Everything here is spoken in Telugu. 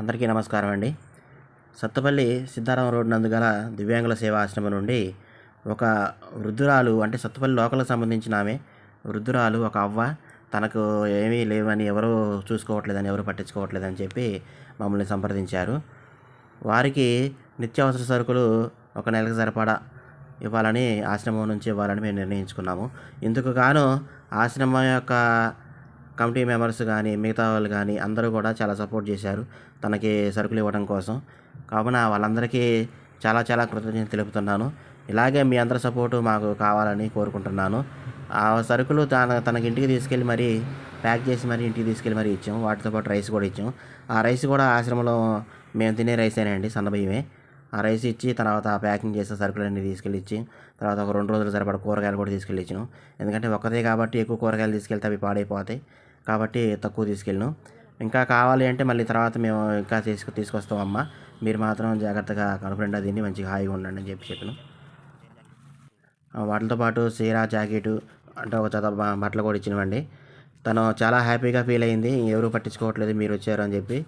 అందరికీ నమస్కారం అండి. సత్తపల్లి సిద్ధారామ రోడ్ నందు గల దివ్యాంగుల సేవా ఆశ్రమం నుండి ఒక వృద్ధురాలు అంటే సత్తపల్లి లోకల్కి సంబంధించిన ఆమె వృద్ధురాలు ఒక అవ్వ తనకు ఏమీ లేవని ఎవరూ చూసుకోవట్లేదని ఎవరు పట్టించుకోవట్లేదని చెప్పి మమ్మల్ని సంప్రదించారు. వారికి నిత్యావసర సరుకులు ఒక నెలకు సరిపడా ఇవ్వాలని ఆశ్రమం నుంచి ఇవ్వాలని మేము నిర్ణయించుకున్నాము. ఇందుకు గాను ఆశ్రమం యొక్క కమిటీ మెంబర్స్ కానీ మిగతా వాళ్ళు కానీ అందరూ కూడా చాలా సపోర్ట్ చేశారు తనకి సరుకులు ఇవ్వడం కోసం. కావున వాళ్ళందరికీ చాలా చాలా కృతజ్ఞత తెలుపుతున్నాను. ఇలాగే మీ అందరి సపోర్టు మాకు కావాలని కోరుకుంటున్నాను. ఆ సరుకులు తన తనకి ఇంటికి తీసుకెళ్ళి మరి ప్యాక్ చేసి మరి ఇంటికి తీసుకెళ్ళి మరి ఇచ్చాం వాటితో పాటు రైస్ కూడా ఇచ్చాం ఆ రైస్ కూడా ఆశ్రమంలో మేము తినే రైసేనండి సన్నబియ్యమే. ఆ రైస్ ఇచ్చి తర్వాత ఆ ప్యాకింగ్ చేసిన సరుకులన్నీ తీసుకెళ్ళి ఇచ్చి తర్వాత ఒక రెండు రోజులు సరిపడ కూరగాయలు కూడా తీసుకెళ్ళి ఇచ్చాను ఎందుకంటే ఒక్కదే కాబట్టి ఎక్కువ కూరగాయలు తీసుకెళ్తే అవి పాడైపోతాయి. కాబట్టి తక్కువ తీసుకెళ్ళను. ఇంకా కావాలి అంటే మళ్ళీ తర్వాత మేము ఇంకా తీసుకు తీసుకొస్తాం అమ్మ. మీరు మాత్రం జాగ్రత్తగా కడుపు నిండా తిని మంచిగా హాయిగా ఉండండి అని చెప్పి చెప్పాను. వాటితో పాటు సీరా జాకెట్ అంటే ఒక జత బట్టలు కూడా ఇచ్చినవండి. తను చాలా హ్యాపీగా ఫీల్ అయింది. ఎవరు పట్టించుకోవట్లేదు మీరు వచ్చారు అని చెప్పి.